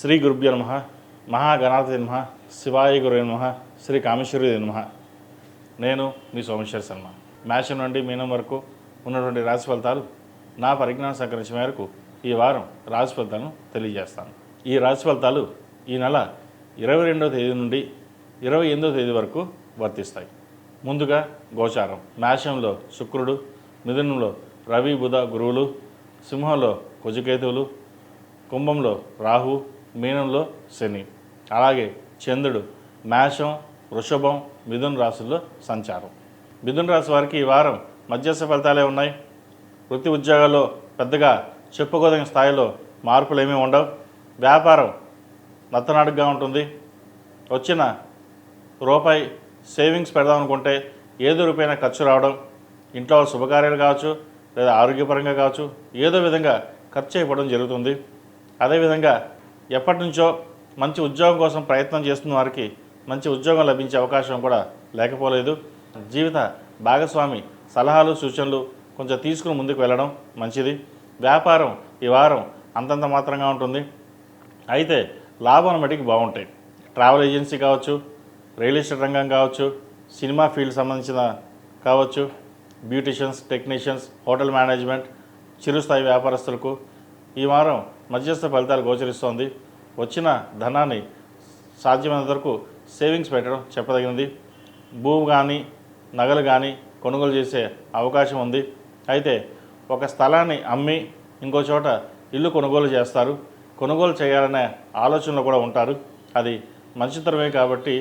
శ్రీ గురుభ్యో నమ మహాగణాధి నమ శివాయ గురు నమ శ్రీ కామేశ్వరి నమ. నేను మీ సోమేశ్వర శర్మ. మేషం నుండి మీనం వరకు ఉన్నటువంటి రాశి ఫలితాలు నా పరిజ్ఞానం సంకరించిన మేరకు ఈ వారం రాశి ఫలితాలను తెలియజేస్తాను. ఈ రాశి ఫలితాలు ఈ నెల ఇరవై రెండవ తేదీ నుండి ఇరవై ఎనిమిదవ తేదీ వరకు వర్తిస్తాయి. ముందుగా గోచారం. మేషంలో శుక్రుడు మిథునంలో రవి బుధ గురువులు సింహంలో కుజకేతువులు కుంభంలో రాహు మీనంలో శని అలాగే చంద్రుడు మేషం వృషభం మిథున్ రాశుల్లో సంచారం. మిథున్ రాశి వారికి ఈ వారం మధ్యస్థ ఫలితాలే ఉన్నాయి. వృత్తి ఉద్యోగాల్లో పెద్దగా చెప్పుకోదగిన స్థాయిలో మార్పులు ఏమీ ఉండవు. వ్యాపారం నత్తనాడుగా ఉంటుంది. వచ్చిన రూపాయి సేవింగ్స్ పెడదాం అనుకుంటే ఏదో రూపాయినా ఖర్చు రావడం ఇంట్లో శుభకార్యాలు కావచ్చు లేదా ఆరోగ్యపరంగా కావచ్చు ఏదో విధంగా ఖర్చు అయిపోవడం జరుగుతుంది. అదేవిధంగా ఎప్పటి నుంచో మంచి ఉద్యోగం కోసం ప్రయత్నం చేస్తున్న వారికి మంచి ఉద్యోగం లభించే అవకాశం కూడా లేకపోలేదు. జీవిత భాగస్వామి సలహాలు సూచనలు కొంచెం తీసుకుని ముందుకు వెళ్ళడం మంచిది. వ్యాపారం ఈ వారం అంతంత మాత్రంగా ఉంటుంది. అయితే లాభం మటుకు బాగుంటాయి. ట్రావెల్ ఏజెన్సీ కావచ్చు రియల్ ఎస్టేట్ రంగం కావచ్చు సినిమా ఫీల్డ్ సంబంధించిన కావచ్చు బ్యూటిషియన్స్ టెక్నీషియన్స్ హోటల్ మేనేజ్మెంట్ చిరుస్థాయి వ్యాపారస్తులకు ఈ వారం మధ్యస్థ ఫలితాలు గోచరిస్తోంది. వచ్చిన ధనాన్ని సాధ్యమైనంత వరకు సేవింగ్స్ పెట్టడం చెప్పదగినది. భూమి కానీ నగలు కానీ కొనుగోలు చేసే అవకాశం ఉంది. అయితే ఒక స్థలాన్ని అమ్మి ఇంకో చోట ఇల్లు కొనుగోలు చేస్తారు. కొనుగోలు చేయాలనే ఆలోచనలో కూడా ఉంటారు. అది మంచితరమే కాబట్టి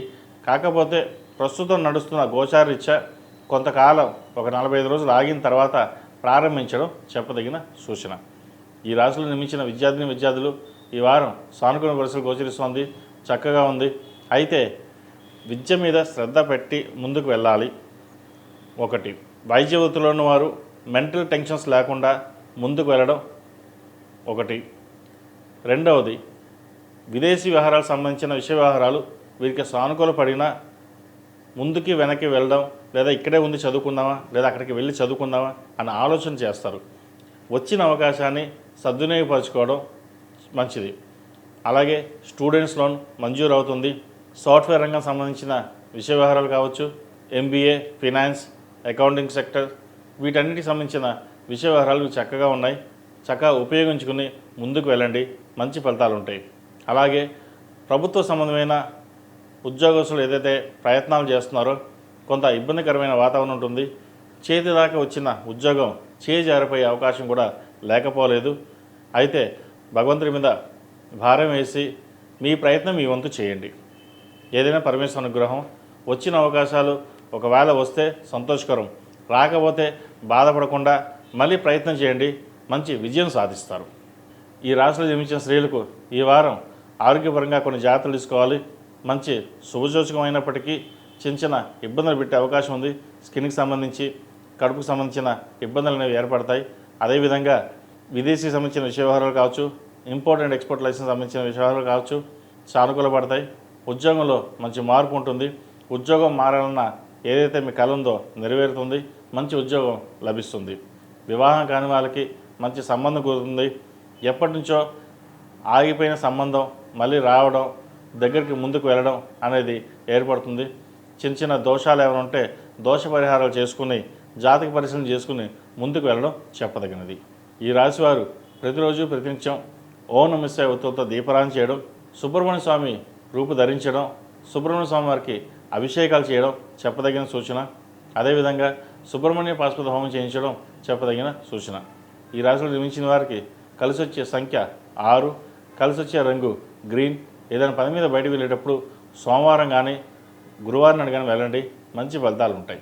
కాకపోతే ప్రస్తుతం నడుస్తున్న గోచారీత్యా కొంతకాలం ఒక నలభై ఐదు రోజులు ఆగిన తర్వాత ప్రారంభించడం చెప్పదగిన సూచన. ఈ రాశిలో నిర్మించిన విద్యార్థిని విద్యార్థులు ఈ వారం సానుకూల పరిస్థితులు గోచరిస్తోంది చక్కగా ఉంది. అయితే విద్య మీద శ్రద్ధ పెట్టి ముందుకు వెళ్ళాలి. ఒకటి వైద్య వృత్తిలో వారు మెంటల్ టెన్షన్స్ లేకుండా ముందుకు వెళ్ళడం. ఒకటి రెండవది విదేశీ వ్యవహారాలకు సంబంధించిన విషయ వ్యవహారాలు వీరికి సానుకూల పడినా ముందుకి వెనక్కి వెళ్ళడం లేదా ఇక్కడే ఉంది చదువుకుందామా లేదా అక్కడికి వెళ్ళి చదువుకుందామా అని ఆలోచన చేస్తారు. వచ్చిన అవకాశాన్ని సద్వినియోగపరచుకోవడం మంచిది. అలాగే స్టూడెంట్స్ లోన్ మంజూరు అవుతుంది. సాఫ్ట్వేర్ రంగం సంబంధించిన విషయ వ్యవహారాలు కావచ్చు ఎంబీఏ ఫినాన్స్ అకౌంటింగ్ సెక్టర్ వీటన్నిటికి సంబంధించిన విషయ వ్యవహారాలు చక్కగా ఉన్నాయి. చక్కగా ఉపయోగించుకుని ముందుకు వెళ్ళండి. మంచి ఫలితాలు ఉంటాయి. అలాగే ప్రభుత్వ సంబంధమైన ఉద్యోగస్తులు ఏదైతే ప్రయత్నాలు చేస్తున్నారో కొంత ఇబ్బందికరమైన వాతావరణం ఉంటుంది. చేతి దాకా వచ్చిన ఉద్యోగం చేజారిపోయే జారిపోయే అవకాశం కూడా లేకపోలేదు. అయితే భగవంతుడి మీద భారం వేసి మీ ప్రయత్నం మీ వంతు చేయండి. ఏదైనా పరమేశ్వర అనుగ్రహం వచ్చిన అవకాశాలు ఒకవేళ వస్తే సంతోషకరం. రాకపోతే బాధపడకుండా మళ్ళీ ప్రయత్నం చేయండి. మంచి విజయం సాధిస్తారు. ఈ రాశిలో జన్మించిన స్త్రీలకు ఈ వారం ఆరోగ్యపరంగా కొన్ని జాగ్రత్తలు తీసుకోవాలి. మంచి శుభసూచకం అయినప్పటికీ చిన్న చిన్న ఇబ్బందులు పెట్టే అవకాశం ఉంది. స్కిన్కి సంబంధించి కడుపుకు సంబంధించిన ఇబ్బందులు అనేవి ఏర్పడతాయి. అదేవిధంగా విదేశీ సంబంధించిన విషయ వ్యవహారాలు కావచ్చు ఇంపోర్ట్ అండ్ ఎక్స్పోర్ట్ లైసెన్స్ సంబంధించిన విషయ వ్యవహారాలు కావచ్చు సానుకూల పడతాయి. ఉద్యోగంలో మంచి మార్పు ఉంటుంది. ఉద్యోగం మారాలన్న ఏదైతే మీ కళ ఉందో నెరవేరుతుంది. మంచి ఉద్యోగం లభిస్తుంది. వివాహం కాని వాళ్ళకి మంచి సంబంధం కుదురుతుంది. ఎప్పటి నుంచో ఆగిపోయిన సంబంధం మళ్ళీ రావడం దగ్గరికి ముందుకు వెళ్ళడం అనేది ఏర్పడుతుంది. చిన్న చిన్న దోషాలు ఏమైనా ఉంటే దోష పరిహారాలు చేసుకుని జాతక పరిశీలన చేసుకుని ముందుకు వెళ్ళడం చెప్పదగినది. ఈ రాశివారు ప్రతిరోజు ప్రతినిత్యం ఓం నమస్య ఉత్తులతో దీపారాయణ చేయడం సుబ్రహ్మణ్య స్వామి రూపు ధరించడం సుబ్రహ్మణ్య స్వామి వారికి అభిషేకాలు చేయడం చెప్పదగిన సూచన. అదేవిధంగా సుబ్రహ్మణ్య పాశుపత హోమం చేయించడం చెప్పదగిన సూచన. ఈ రాశిలో నిర్మించిన వారికి కలిసి వచ్చే సంఖ్య ఆరు. కలిసి వచ్చే రంగు గ్రీన్. ఏదైనా పని మీద బయటకు వెళ్ళేటప్పుడు సోమవారం కానీ గురువారం నాడు కానీ వెళ్ళండి. మంచి ఫలితాలు ఉంటాయి.